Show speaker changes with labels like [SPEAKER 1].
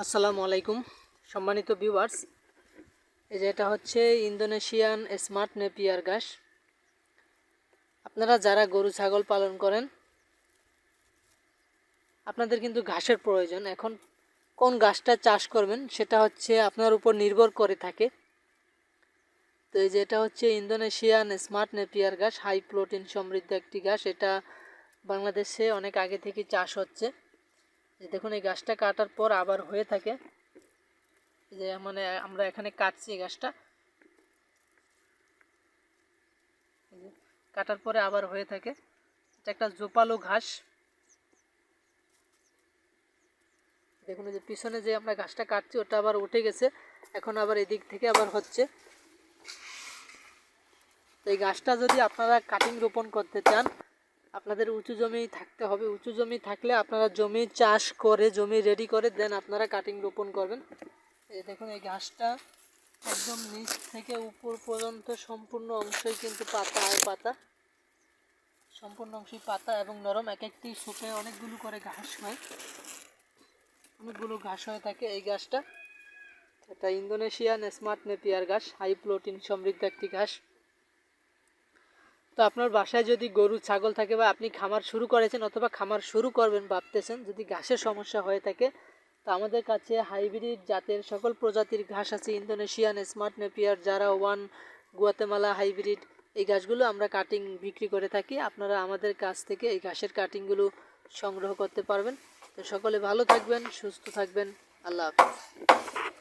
[SPEAKER 1] আসসালামু আলাইকুম। সম্মানিত ভিউয়ার্স এই যে এটা হচ্ছে ইন্দোনেশিয়ান স্মার্ট নেপিয়ার ঘাস। আপনারা যারা গরু, ছাগল পালন করেন, আপনাদের কিন্তু ঘাসের প্রয়োজন। এখন কোন ঘাসটা চাষ করবেন সেটা হচ্ছে আপনার উপর নির্ভর করে থাকে। তো এই যে এটা হচ্ছে ইন্দোনেশিয়ান স্মার্ট নেপিয়ার ঘাস, হাই প্রোটিন সমৃদ্ধ একটি ঘাস। এটা বাংলাদেশে অনেক আগে থেকে চাষ হচ্ছে। দেখুন, এই গাছটা কাটার পর আবার হয়ে থাকে। যে মানে আমরা এখানে কাটছি এই গাছটা। কাটার পরে আবার হয়ে থাকে। এটা একটা জোপালো ঘাস। দেখুন যে পিছনে যে আমরা ঘাসটা কাটছি, ওটা আবার উঠে গেছে। এখন আবার এদিক থেকে আবার হচ্ছে। তো এই গাছটা যদি আপনারা কাটিং রোপণ করতে চান আপনাদের উঁচু জমি থাকতে হবে। উঁচু জমি থাকলে আপনারা জমি চাষ করে, জমি রেডি করে দেন আপনারা কাটিং রোপণ করবেন। এই দেখুন, এই ঘাসটা একদম নিচ থেকে উপর পর্যন্ত সম্পূর্ণ অংশই কিন্তু পাতা আর পাতা। সম্পূর্ণ অংশই পাতা এবং নরম। এক একটি শোকে অনেকগুলো করে ঘাস হয়। অনেকগুলো ঘাস হয়ে থাকে এই ঘাসটা। এটা ইন্দোনেশিয়ান স্মার্ট নেপিয়ার ঘাস হাই প্রোটিন সমৃদ্ধ একটি ঘাস। তো আপনার বাসায় যদি গরু, ছাগল থাকে বা আপনি খামার শুরু করেছেন অথবা খামার শুরু করবেন ভাবতেছেন, যদি ঘাসের সমস্যা হয়ে থাকে, তো আমাদের কাছে হাইব্রিড জাতের সকল প্রজাতির ঘাস আছে, ইন্দোনেশিয়ান, স্মার্ট নেপিয়ার, যারা ওয়ান, গুয়াতেমালা হাইব্রিড, এই ঘাসগুলো আমরা কাটিং বিক্রি করে থাকি। আপনারা আমাদের কাছ থেকে এই ঘাসের কাটিংগুলো সংগ্রহ করতে পারবেন। তো সকলে ভালো থাকবেন, সুস্থ থাকবেন। আল্লাহ হাফিজ।